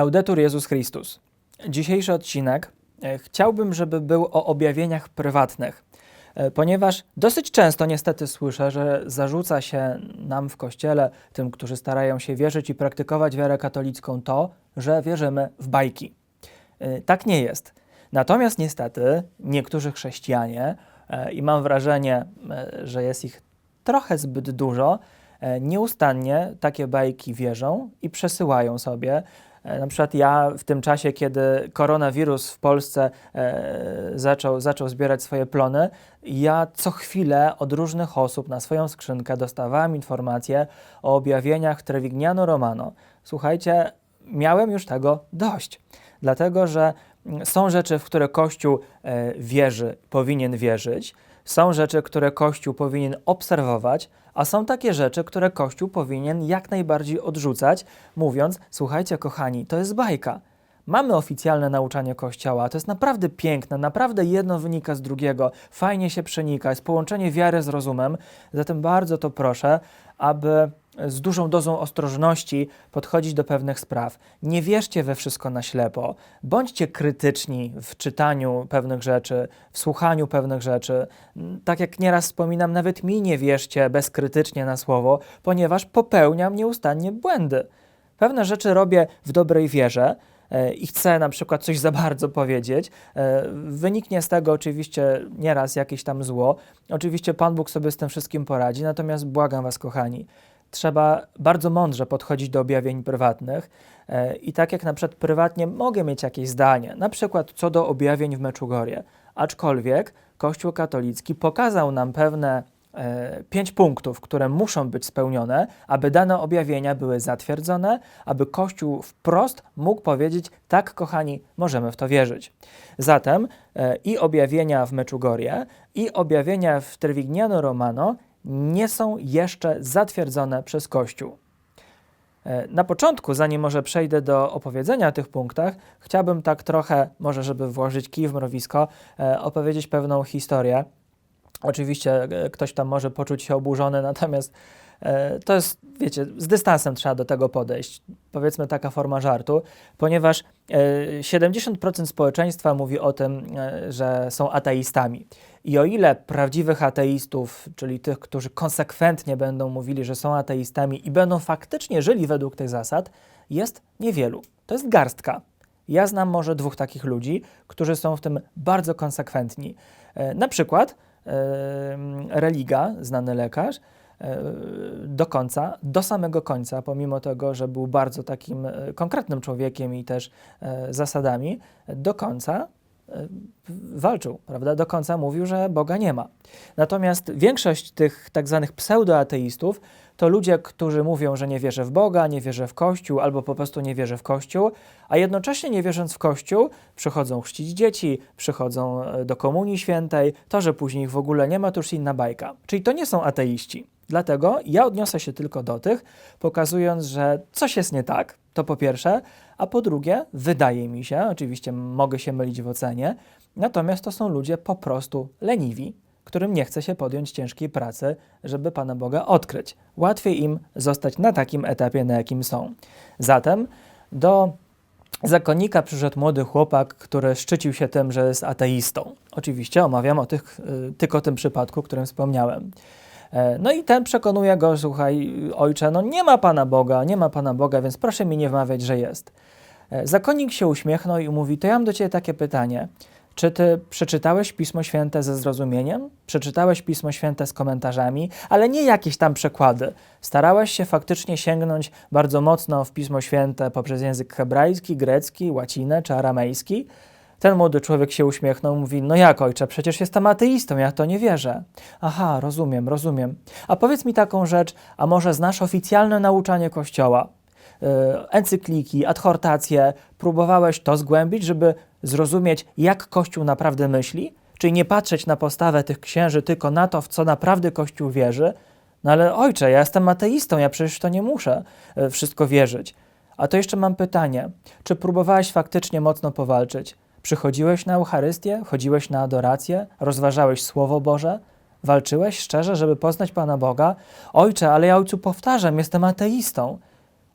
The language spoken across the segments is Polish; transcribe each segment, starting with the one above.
Laudetur Jezus Chrystus. Dzisiejszy odcinek e, chciałbym, żeby był o objawieniach prywatnych, e, ponieważ dosyć często niestety słyszę, że zarzuca się nam w kościele, tym, którzy starają się wierzyć i praktykować wiarę katolicką, to, że wierzymy w bajki. E, Tak nie jest. Natomiast niestety niektórzy chrześcijanie, i mam wrażenie, że jest ich trochę zbyt dużo, nieustannie takie bajki wierzą i przesyłają sobie. E, Na przykład ja w tym czasie, kiedy koronawirus w Polsce e, zaczął, zaczął zbierać swoje plony, ja co chwilę od różnych osób na swoją skrzynkę dostawałem informacje o objawieniach Trevignano Romano. Słuchajcie, miałem już tego dość, dlatego że mm, są rzeczy, w które Kościół e, wierzy, powinien wierzyć, są rzeczy, które Kościół powinien obserwować, a są takie rzeczy, które Kościół powinien jak najbardziej odrzucać, mówiąc: Słuchajcie, kochani, to jest bajka. Mamy oficjalne nauczanie Kościoła, to jest naprawdę piękne, naprawdę jedno wynika z drugiego, fajnie się przenika, jest połączenie wiary z rozumem, zatem bardzo to proszę, aby z dużą dozą ostrożności podchodzić do pewnych spraw. Nie wierzcie we wszystko na ślepo. Bądźcie krytyczni w czytaniu pewnych rzeczy, w słuchaniu pewnych rzeczy. Tak jak nieraz wspominam, nawet mi nie wierzcie bezkrytycznie na słowo, ponieważ popełniam nieustannie błędy. Pewne rzeczy robię w dobrej wierze i chcę na przykład coś za bardzo powiedzieć. E, Wyniknie z tego oczywiście nieraz jakieś tam zło. Oczywiście Pan Bóg sobie z tym wszystkim poradzi, natomiast błagam Was, kochani, trzeba bardzo mądrze podchodzić do objawień prywatnych e, i tak jak na przykład prywatnie mogę mieć jakieś zdanie, na przykład co do objawień w Meczugorie, aczkolwiek Kościół katolicki pokazał nam pewne e, pięć punktów, które muszą być spełnione, aby dane objawienia były zatwierdzone, aby Kościół wprost mógł powiedzieć: Tak, kochani, możemy w to wierzyć. Zatem e, i objawienia w Meczugorie, i objawienia w Trevignano Romano nie są jeszcze zatwierdzone przez Kościół. E, Na początku, zanim może przejdę do opowiedzenia o tych punktach, chciałbym tak trochę, może żeby włożyć kij w mrowisko, e, opowiedzieć pewną historię. Oczywiście e, ktoś tam może poczuć się oburzony, natomiast e, to jest, wiecie, z dystansem trzeba do tego podejść. Powiedzmy taka forma żartu, ponieważ e, 70% społeczeństwa mówi o tym, e, że są ateistami. I o ile prawdziwych ateistów, czyli tych, którzy konsekwentnie będą mówili, że są ateistami i będą faktycznie żyli według tych zasad, jest niewielu. To jest garstka. Ja znam może dwóch takich ludzi, którzy są w tym bardzo konsekwentni. E, na przykład e, Religa, znany lekarz, e, do końca, do samego końca, pomimo tego, że był bardzo takim e, konkretnym człowiekiem i też e, zasadami, do końca walczył, prawda? Do końca mówił, że Boga nie ma. Natomiast większość tych tak zwanych pseudoateistów to ludzie, którzy mówią, że nie wierzę w Boga, nie wierzę w Kościół, albo po prostu nie wierzę w Kościół, a jednocześnie nie wierząc w Kościół, przychodzą chrzcić dzieci, przychodzą e, do Komunii Świętej, to, że później ich w ogóle nie ma, to już inna bajka. Czyli to nie są ateiści. Dlatego ja odniosę się tylko do tych, pokazując, że coś jest nie tak, to po pierwsze, a po drugie, wydaje mi się, oczywiście mogę się mylić w ocenie, natomiast to są ludzie po prostu leniwi, którym nie chce się podjąć ciężkiej pracy, żeby Pana Boga odkryć. Łatwiej im zostać na takim etapie, na jakim są. Zatem do zakonnika przyszedł młody chłopak, który szczycił się tym, że jest ateistą. Oczywiście omawiam o tych, y, tylko tym przypadku, o którym wspomniałem. E, No i ten przekonuje go, słuchaj, ojcze, no nie ma Pana Boga, nie ma Pana Boga, więc proszę mi nie wmawiać, że jest. E, Zakonnik się uśmiechnął i mówi, to ja mam do Ciebie takie pytanie. Czy Ty przeczytałeś Pismo Święte ze zrozumieniem? Przeczytałeś Pismo Święte z komentarzami, ale nie jakieś tam przekłady. Starałeś się faktycznie sięgnąć bardzo mocno w Pismo Święte poprzez język hebrajski, grecki, łacinę czy aramejski? Ten młody człowiek się uśmiechnął, mówi: No jak ojcze, przecież jestem ateistą, ja to nie wierzę. Aha, rozumiem, rozumiem. A powiedz mi taką rzecz, a może znasz oficjalne nauczanie Kościoła? Yy, encykliki, adhortacje, próbowałeś to zgłębić, żeby zrozumieć, jak Kościół naprawdę myśli? Czyli nie patrzeć na postawę tych księży, tylko na to, w co naprawdę Kościół wierzy? No ale ojcze, ja jestem ateistą, ja przecież to nie muszę yy, wszystko wierzyć. A to jeszcze mam pytanie. Czy próbowałeś faktycznie mocno powalczyć? Przychodziłeś na Eucharystię, chodziłeś na adorację, rozważałeś Słowo Boże, walczyłeś szczerze, żeby poznać Pana Boga? Ojcze, ale ja ojcu powtarzam, jestem ateistą.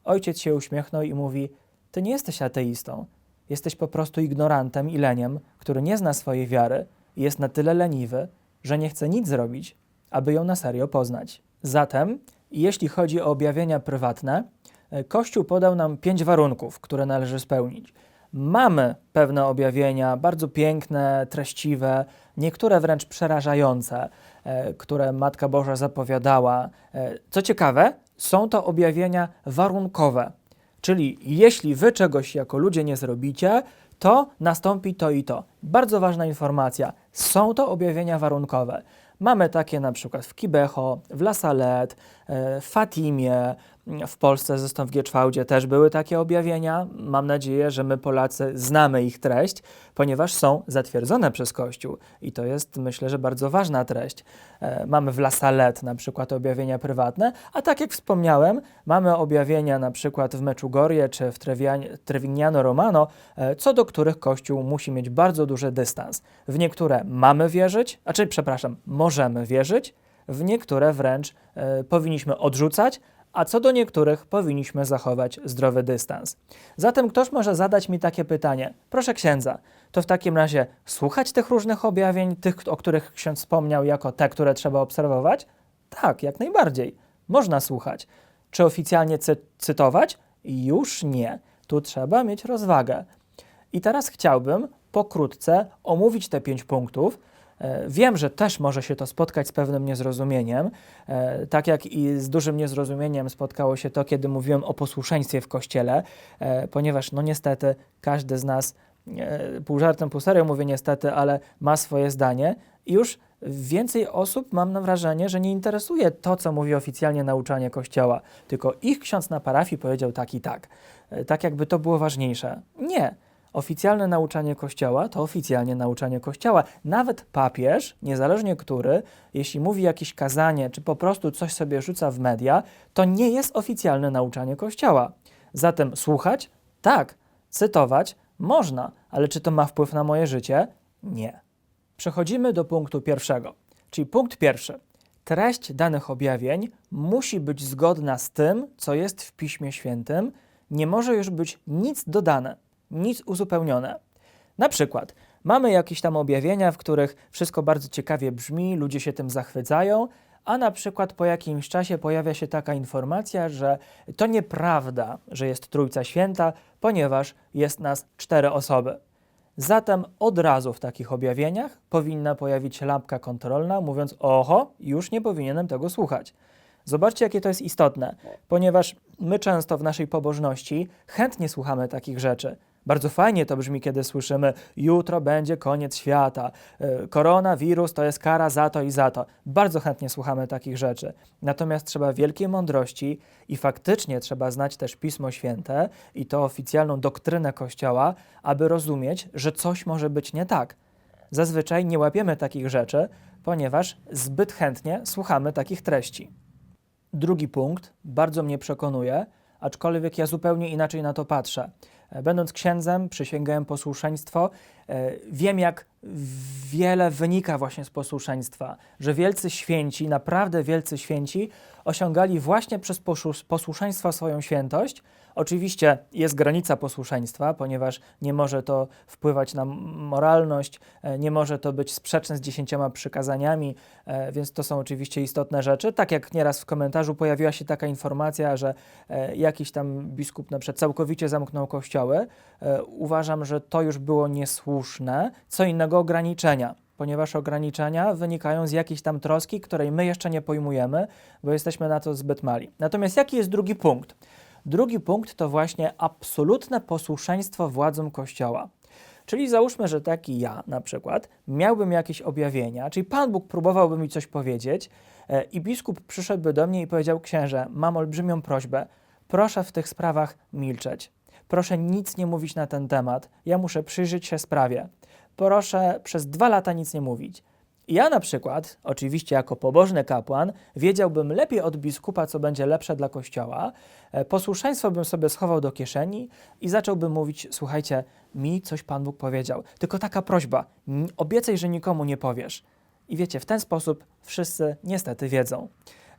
ojciec się uśmiechnął i mówi: Ty nie jesteś ateistą. Jesteś po prostu ignorantem i leniem, który nie zna swojej wiary i jest na tyle leniwy, że nie chce nic zrobić, aby ją na serio poznać. Zatem, jeśli chodzi o objawienia prywatne, e, Kościół podał nam pięć warunków, które należy spełnić. Mamy pewne objawienia, bardzo piękne, treściwe, niektóre wręcz przerażające, e, które Matka Boża zapowiadała. E, co ciekawe, są to objawienia warunkowe, czyli jeśli wy czegoś jako ludzie nie zrobicie, to nastąpi to i to. Bardzo ważna informacja. Są to objawienia warunkowe. Mamy takie na przykład w Kibeho, w La Salette, w Fatimie, w Polsce, zresztą w Gieczwałdzie też były takie objawienia. Mam nadzieję, że my Polacy znamy ich treść, ponieważ są zatwierdzone przez Kościół i to jest myślę, że bardzo ważna treść. E, mamy w La Salette na przykład objawienia prywatne, a tak jak wspomniałem, mamy objawienia na przykład w Meczugorie czy w Trevignano Romano, e, co do których Kościół musi mieć bardzo duży dystans. W niektóre mamy wierzyć, a czy przepraszam, możemy wierzyć, w niektóre wręcz e, powinniśmy odrzucać, a co do niektórych powinniśmy zachować zdrowy dystans. Zatem ktoś może zadać mi takie pytanie: Proszę księdza, to w takim razie słuchać tych różnych objawień, tych, o których ksiądz wspomniał, jako te, które trzeba obserwować? Tak, jak najbardziej. Można słuchać. Czy oficjalnie cy cytować? Już nie. Tu trzeba mieć rozwagę. I teraz chciałbym pokrótce omówić te pięć punktów, wiem, że też może się to spotkać z pewnym niezrozumieniem, e, tak jak i z dużym niezrozumieniem spotkało się to, kiedy mówiłem o posłuszeństwie w kościele, e, ponieważ no niestety każdy z nas, pół żartem, pół serio mówię niestety, ale ma swoje zdanie i już więcej osób, mam na wrażenie, że nie interesuje to, co mówi oficjalnie nauczanie Kościoła, tylko ich ksiądz na parafii powiedział tak i tak. Tak jakby to było ważniejsze. Nie. Oficjalne nauczanie Kościoła to oficjalnie nauczanie Kościoła. Nawet papież, niezależnie który, jeśli mówi jakieś kazanie, czy po prostu coś sobie rzuca w media, to nie jest oficjalne nauczanie Kościoła. Zatem słuchać? Tak. Cytować? Można. Ale czy to ma wpływ na moje życie? Nie. Przechodzimy do punktu pierwszego. Czyli punkt pierwszy. Treść danych objawień musi być zgodna z tym, co jest w Piśmie Świętym. Nie może już być nic dodane nic uzupełnione. Na przykład mamy jakieś tam objawienia, w których wszystko bardzo ciekawie brzmi, ludzie się tym zachwycają, a na przykład po jakimś czasie pojawia się taka informacja, że to nieprawda, że jest Trójca Święta, ponieważ jest nas cztery osoby. Zatem od razu w takich objawieniach powinna pojawić się lampka kontrolna, mówiąc: Oho, już nie powinienem tego słuchać. Zobaczcie, jakie to jest istotne, ponieważ my często w naszej pobożności chętnie słuchamy takich rzeczy. Bardzo fajnie to brzmi, kiedy słyszymy: Jutro będzie koniec świata, e, koronawirus to jest kara za to i za to. Bardzo chętnie słuchamy takich rzeczy. Natomiast trzeba wielkiej mądrości i faktycznie trzeba znać też Pismo Święte i to oficjalną doktrynę Kościoła, aby rozumieć, że coś może być nie tak. Zazwyczaj nie łapiemy takich rzeczy, ponieważ zbyt chętnie słuchamy takich treści. Drugi punkt bardzo mnie przekonuje, aczkolwiek ja zupełnie inaczej na to patrzę. E, będąc księdzem, przysięgałem posłuszeństwo. E, wiem, jak wiele wynika właśnie z posłuszeństwa, że wielcy święci, naprawdę wielcy święci, osiągali właśnie przez posłuszeństwo swoją świętość, Oczywiście jest granica posłuszeństwa, ponieważ nie może to wpływać na moralność, e, nie może to być sprzeczne z dziesięcioma przykazaniami, więc to są oczywiście istotne rzeczy. Tak jak nieraz w komentarzu pojawiła się taka informacja, że jakiś tam biskup na przykład całkowicie zamknął kościoły, uważam, że to już było niesłuszne. Co innego ograniczenia ponieważ ograniczenia wynikają z jakiejś tam troski, której my jeszcze nie pojmujemy, bo jesteśmy na to zbyt mali. Natomiast jaki jest drugi punkt? Drugi punkt to właśnie absolutne posłuszeństwo władzom Kościoła. Czyli załóżmy, że taki ja na przykład miałbym jakieś objawienia, czyli Pan Bóg próbowałby mi coś powiedzieć e, i biskup przyszedłby do mnie i powiedział: Księże, mam olbrzymią prośbę, proszę w tych sprawach milczeć. Proszę nic nie mówić na ten temat. Ja muszę przyjrzeć się sprawie. Proszę przez dwa lata nic nie mówić. Ja na przykład, oczywiście jako pobożny kapłan, wiedziałbym lepiej od biskupa, co będzie lepsze dla kościoła. E, posłuszeństwo bym sobie schował do kieszeni i zacząłbym mówić: Słuchajcie, mi coś Pan Bóg powiedział. Tylko taka prośba: obiecaj, że nikomu nie powiesz. I wiecie, w ten sposób wszyscy niestety wiedzą.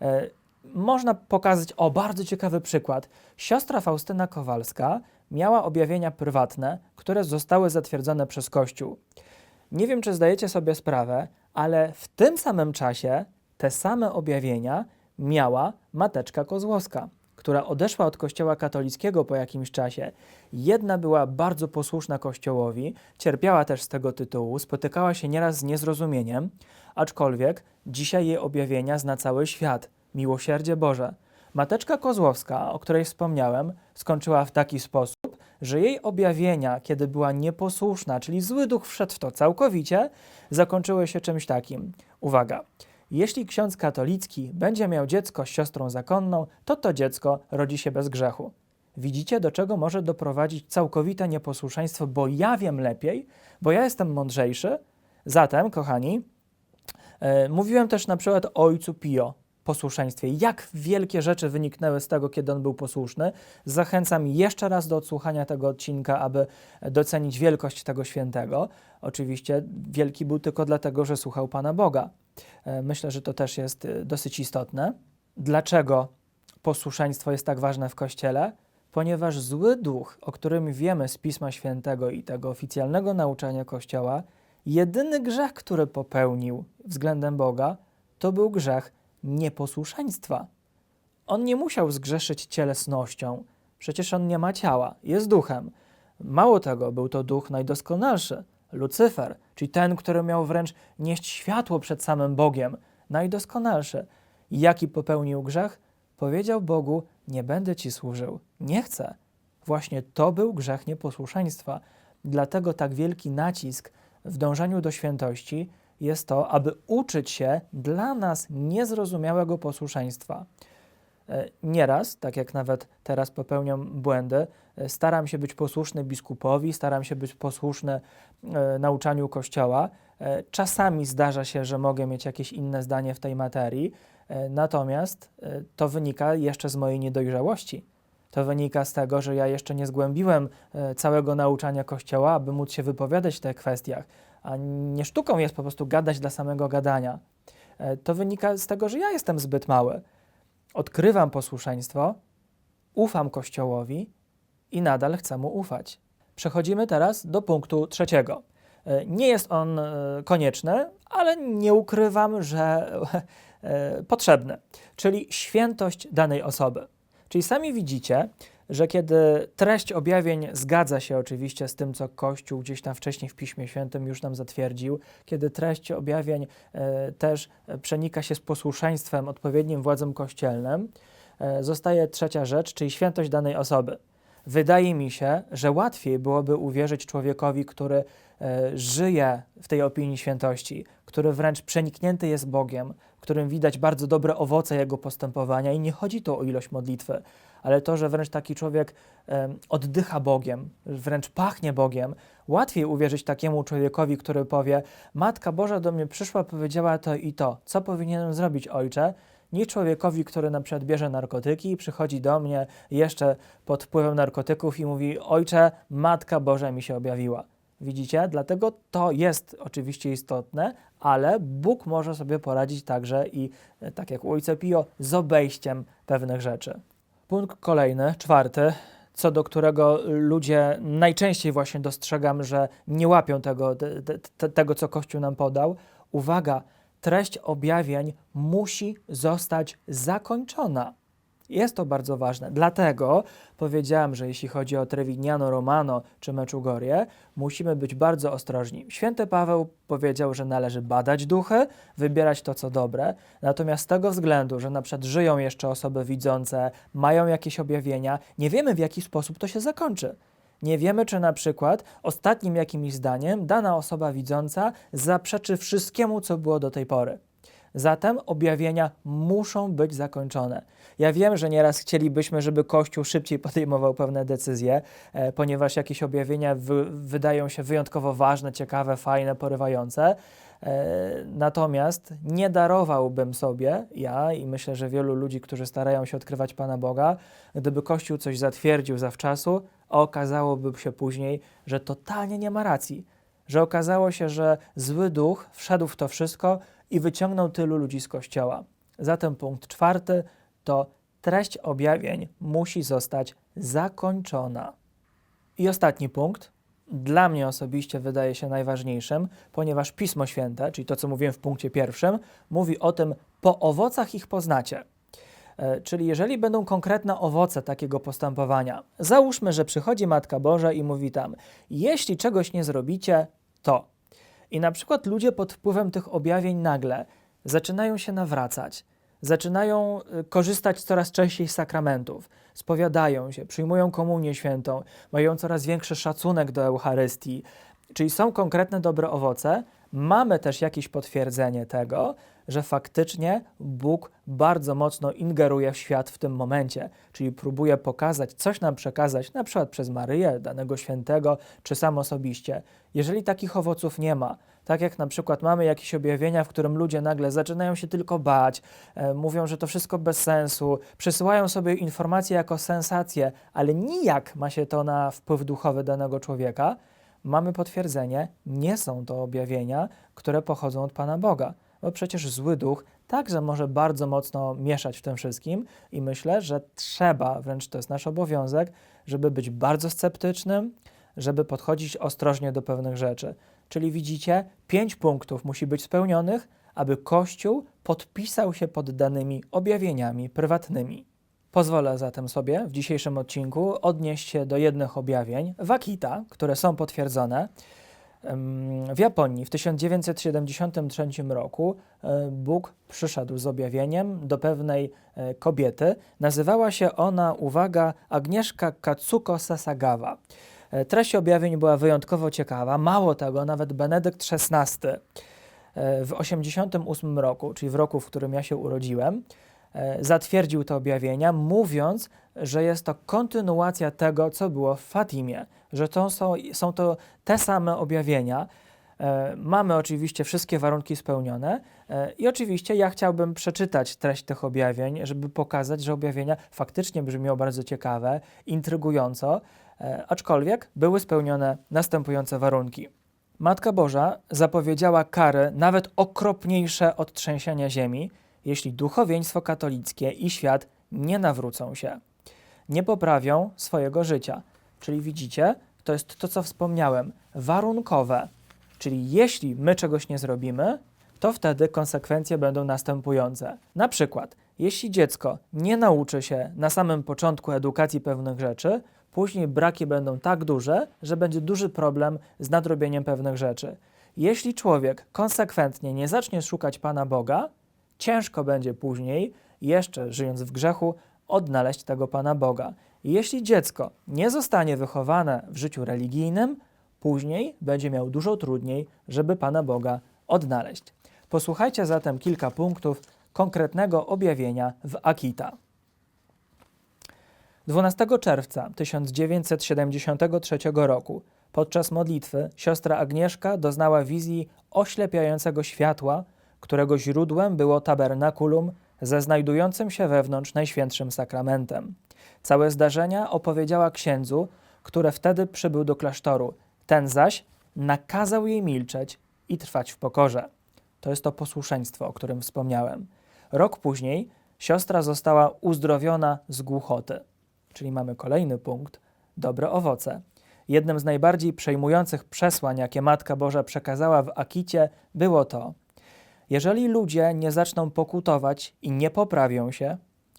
E, można pokazać, o bardzo ciekawy przykład. Siostra Faustyna Kowalska miała objawienia prywatne, które zostały zatwierdzone przez Kościół. Nie wiem, czy zdajecie sobie sprawę, ale w tym samym czasie te same objawienia miała Mateczka Kozłowska, która odeszła od Kościoła katolickiego po jakimś czasie. Jedna była bardzo posłuszna Kościołowi, cierpiała też z tego tytułu, spotykała się nieraz z niezrozumieniem, aczkolwiek dzisiaj jej objawienia zna cały świat. Miłosierdzie Boże. Mateczka Kozłowska, o której wspomniałem, skończyła w taki sposób, że jej objawienia, kiedy była nieposłuszna, czyli zły duch wszedł w to całkowicie, zakończyły się czymś takim. Uwaga. Jeśli ksiądz katolicki będzie miał dziecko z siostrą zakonną, to to dziecko rodzi się bez grzechu. Widzicie, do czego może doprowadzić całkowite nieposłuszeństwo, bo ja wiem lepiej, bo ja jestem mądrzejszy. Zatem, kochani, e, mówiłem też na przykład o ojcu Pio, posłuszeństwie. Jak wielkie rzeczy wyniknęły z tego, kiedy on był posłuszny. Zachęcam jeszcze raz do odsłuchania tego odcinka, aby docenić wielkość tego świętego. Oczywiście wielki był tylko dlatego, że słuchał Pana Boga. E, myślę, że to też jest e, dosyć istotne. Dlaczego posłuszeństwo jest tak ważne w Kościele? Ponieważ zły duch, o którym wiemy z Pisma Świętego i tego oficjalnego nauczania Kościoła, jedyny grzech, który popełnił względem Boga, to był grzech nieposłuszeństwa. On nie musiał zgrzeszyć cielesnością, przecież on nie ma ciała, jest duchem. Mało tego, był to duch najdoskonalszy, Lucyfer, czyli ten, który miał wręcz nieść światło przed samym Bogiem, najdoskonalszy. Jaki popełnił grzech? Powiedział Bogu: Nie będę ci służył, nie chcę. Właśnie to był grzech nieposłuszeństwa. Dlatego tak wielki nacisk w dążeniu do świętości jest to, aby uczyć się dla nas niezrozumiałego posłuszeństwa. E, nieraz, tak jak nawet teraz popełniam błędy, e, staram się być posłuszny biskupowi, staram się być posłuszny e, nauczaniu Kościoła. Czasami zdarza się, że mogę mieć jakieś inne zdanie w tej materii, natomiast to wynika jeszcze z mojej niedojrzałości. To wynika z tego, że ja jeszcze nie zgłębiłem całego nauczania Kościoła, aby móc się wypowiadać w tych kwestiach a nie sztuką jest po prostu gadać dla samego gadania. E, to wynika z tego, że ja jestem zbyt mały. Odkrywam posłuszeństwo, ufam Kościołowi i nadal chcę mu ufać. Przechodzimy teraz do punktu trzeciego. E, nie jest on e, konieczny, ale nie ukrywam, że potrzebny, czyli świętość danej osoby. Czyli sami widzicie, że kiedy treść objawień zgadza się oczywiście z tym, co Kościół gdzieś tam wcześniej w Piśmie Świętym już nam zatwierdził, kiedy treść objawień e, też przenika się z posłuszeństwem odpowiednim władzom kościelnym, e, zostaje trzecia rzecz, czyli świętość danej osoby. Wydaje mi się, że łatwiej byłoby uwierzyć człowiekowi, który e, żyje w tej opinii świętości, który wręcz przeniknięty jest Bogiem, w którym widać bardzo dobre owoce jego postępowania i nie chodzi tu o ilość modlitwy, ale to, że wręcz taki człowiek oddycha Bogiem, wręcz pachnie Bogiem, łatwiej uwierzyć takiemu człowiekowi, który powie: Matka Boża do mnie przyszła, powiedziała to i to. Co powinienem zrobić, ojcze? Niż człowiekowi, który na przykład bierze narkotyki i przychodzi do mnie jeszcze pod wpływem narkotyków i mówi: Ojcze, Matka Boża mi się objawiła. Widzicie? Dlatego to jest oczywiście istotne, ale Bóg może sobie poradzić także i, e, tak jak u Ojca Pio, z obejściem pewnych rzeczy. Punkt kolejny, czwarty, co do którego ludzie najczęściej właśnie dostrzegam, że nie łapią tego, te, te, tego co Kościół nam podał. Uwaga, treść objawień musi zostać zakończona. Jest to bardzo ważne. Dlatego powiedziałem, że jeśli chodzi o Trevignano Romano czy Meczugorje, musimy być bardzo ostrożni. Święty Paweł powiedział, że należy badać duchy, wybierać to, co dobre. Natomiast z tego względu, że na przykład żyją jeszcze osoby widzące, mają jakieś objawienia, nie wiemy w jaki sposób to się zakończy. Nie wiemy, czy na przykład ostatnim jakimś zdaniem dana osoba widząca zaprzeczy wszystkiemu, co było do tej pory. Zatem objawienia muszą być zakończone. Ja wiem, że nieraz chcielibyśmy, żeby Kościół szybciej podejmował pewne decyzje, e, ponieważ jakieś objawienia wydają się wyjątkowo ważne, ciekawe, fajne, porywające. E, natomiast nie darowałbym sobie, ja i myślę, że wielu ludzi, którzy starają się odkrywać Pana Boga, gdyby Kościół coś zatwierdził zawczasu, a okazałoby się później, że totalnie nie ma racji, że okazało się, że zły duch wszedł w to wszystko i wyciągnął tylu ludzi z Kościoła. Zatem punkt czwarty, to treść objawień musi zostać zakończona. I ostatni punkt, dla mnie osobiście wydaje się najważniejszym, ponieważ Pismo Święte, czyli to, co mówiłem w punkcie pierwszym, mówi o tym, po owocach ich poznacie. E, Czyli jeżeli będą konkretne owoce takiego postępowania, załóżmy, że przychodzi Matka Boża i mówi tam, jeśli czegoś nie zrobicie, to. I na przykład ludzie pod wpływem tych objawień nagle zaczynają się nawracać, zaczynają y, korzystać coraz częściej z sakramentów, spowiadają się, przyjmują komunię świętą, mają coraz większy szacunek do Eucharystii, czyli są konkretne dobre owoce, mamy też jakieś potwierdzenie tego, że faktycznie Bóg bardzo mocno ingeruje w świat w tym momencie, czyli próbuje pokazać, coś nam przekazać, na przykład przez Maryję, danego świętego, czy sam osobiście. Jeżeli takich owoców nie ma, tak jak na przykład mamy jakieś objawienia, w którym ludzie nagle zaczynają się tylko bać, e, mówią, że to wszystko bez sensu, przesyłają sobie informacje jako sensacje, ale nijak ma się to na wpływ duchowy danego człowieka, mamy potwierdzenie, nie są to objawienia, które pochodzą od Pana Boga. Bo przecież zły duch także może bardzo mocno mieszać w tym wszystkim i myślę, że trzeba, wręcz to jest nasz obowiązek, żeby być bardzo sceptycznym, żeby podchodzić ostrożnie do pewnych rzeczy. Czyli widzicie, pięć punktów musi być spełnionych, aby Kościół podpisał się pod danymi objawieniami prywatnymi. Pozwolę zatem sobie w dzisiejszym odcinku odnieść się do jednych objawień Wakita, które są potwierdzone. W Japonii w 1973 roku e, Bóg przyszedł z objawieniem do pewnej e, kobiety. Nazywała się ona, uwaga, Agnieszka Katsuko Sasagawa. E, Treść objawień była wyjątkowo ciekawa. Mało tego, nawet Benedykt XVI w 1988 roku, czyli w roku, w którym ja się urodziłem, zatwierdził te objawienia, mówiąc, że jest to kontynuacja tego, co było w Fatimie, że to są, są to te same objawienia. E, Mamy oczywiście wszystkie warunki spełnione e, i oczywiście ja chciałbym przeczytać treść tych objawień, żeby pokazać, że objawienia faktycznie brzmią bardzo ciekawe, intrygująco, e, aczkolwiek były spełnione następujące warunki. Matka Boża zapowiedziała kary nawet okropniejsze od trzęsienia ziemi, jeśli duchowieństwo katolickie i świat nie nawrócą się, nie poprawią swojego życia. Czyli widzicie, to jest to, co wspomniałem, warunkowe. Czyli jeśli my czegoś nie zrobimy, to wtedy konsekwencje będą następujące. Na przykład, jeśli dziecko nie nauczy się na samym początku edukacji pewnych rzeczy, później braki będą tak duże, że będzie duży problem z nadrobieniem pewnych rzeczy. Jeśli człowiek konsekwentnie nie zacznie szukać Pana Boga, ciężko będzie później, jeszcze żyjąc w grzechu, odnaleźć tego Pana Boga. Jeśli dziecko nie zostanie wychowane w życiu religijnym, później będzie miał dużo trudniej, żeby Pana Boga odnaleźć. Posłuchajcie zatem kilka punktów konkretnego objawienia w Akita. 12 czerwca 1973 roku podczas modlitwy siostra Agnieszka doznała wizji oślepiającego światła, którego źródłem było tabernakulum ze znajdującym się wewnątrz Najświętszym Sakramentem. Całe zdarzenia opowiedziała księdzu, który wtedy przybył do klasztoru. Ten zaś nakazał jej milczeć i trwać w pokorze. To jest to posłuszeństwo, o którym wspomniałem. Rok później siostra została uzdrowiona z głuchoty. Czyli mamy kolejny punkt dobre owoce. Jednym z najbardziej przejmujących przesłań, jakie Matka Boża przekazała w Akicie, było to: jeżeli ludzie nie zaczną pokutować i nie poprawią się,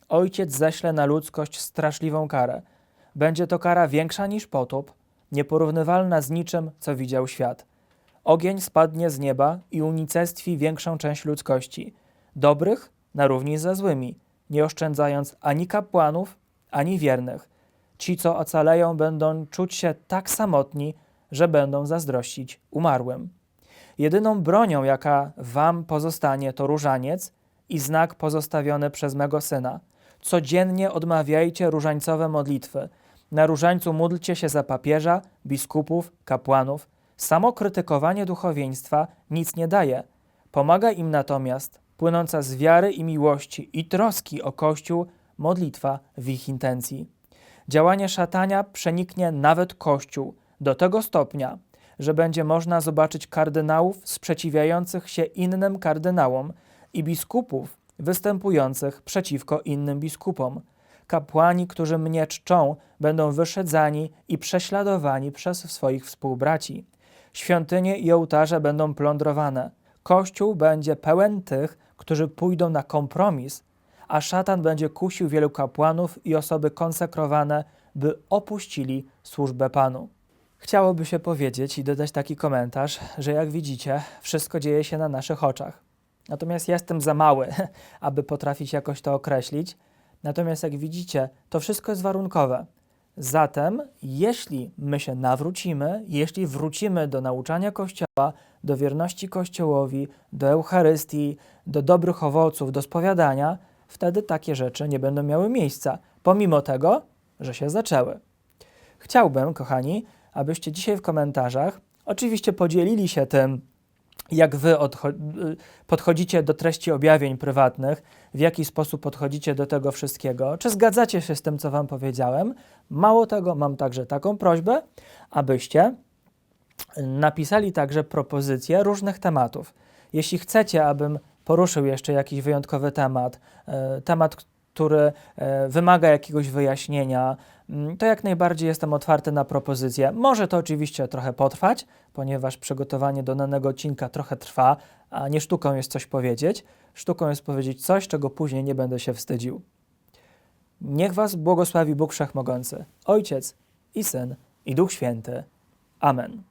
Ojciec ześle na ludzkość straszliwą karę. Będzie to kara większa niż potop, nieporównywalna z niczym, co widział świat. Ogień spadnie z nieba i unicestwi większą część ludzkości, dobrych na równi ze złymi, nie oszczędzając ani kapłanów, ani wiernych. Ci, co ocaleją, będą czuć się tak samotni, że będą zazdrościć umarłym. Jedyną bronią, jaka wam pozostanie, to różaniec i znak pozostawiony przez mego syna. Codziennie odmawiajcie różańcowe modlitwy. Na różańcu módlcie się za papieża, biskupów, kapłanów. Samo krytykowanie duchowieństwa nic nie daje. Pomaga im natomiast płynąca z wiary i miłości i troski o Kościół modlitwa w ich intencji. Działanie szatania przeniknie nawet Kościół do tego stopnia, że będzie można zobaczyć kardynałów sprzeciwiających się innym kardynałom i biskupów występujących przeciwko innym biskupom. Kapłani, którzy mnie czczą, będą wyszedzani i prześladowani przez swoich współbraci. Świątynie i ołtarze będą plądrowane. Kościół będzie pełen tych, którzy pójdą na kompromis, a szatan będzie kusił wielu kapłanów i osoby konsekrowane, by opuścili służbę Panu. Chciałoby się powiedzieć i dodać taki komentarz, że jak widzicie, wszystko dzieje się na naszych oczach. Natomiast jestem za mały, aby potrafić jakoś to określić. Natomiast jak widzicie, to wszystko jest warunkowe. Zatem, jeśli my się nawrócimy, jeśli wrócimy do nauczania Kościoła, do wierności Kościołowi, do Eucharystii, do dobrych owoców, do spowiadania, wtedy takie rzeczy nie będą miały miejsca, pomimo tego, że się zaczęły. Chciałbym, kochani, abyście dzisiaj w komentarzach oczywiście podzielili się tym, jak wy odcho- podchodzicie do treści objawień prywatnych, w jaki sposób podchodzicie do tego wszystkiego, czy zgadzacie się z tym, co wam powiedziałem. Mało tego, mam także taką prośbę, abyście napisali także propozycje różnych tematów. Jeśli chcecie, abym poruszył jeszcze jakiś wyjątkowy temat, e, temat, który e, wymaga jakiegoś wyjaśnienia, mm, to jak najbardziej jestem otwarty na propozycje. Może to oczywiście trochę potrwać, ponieważ przygotowanie do danego odcinka trochę trwa, a nie sztuką jest coś powiedzieć. Sztuką jest powiedzieć coś, czego później nie będę się wstydził. Niech Was błogosławi Bóg Wszechmogący, Ojciec i Syn i Duch Święty. Amen.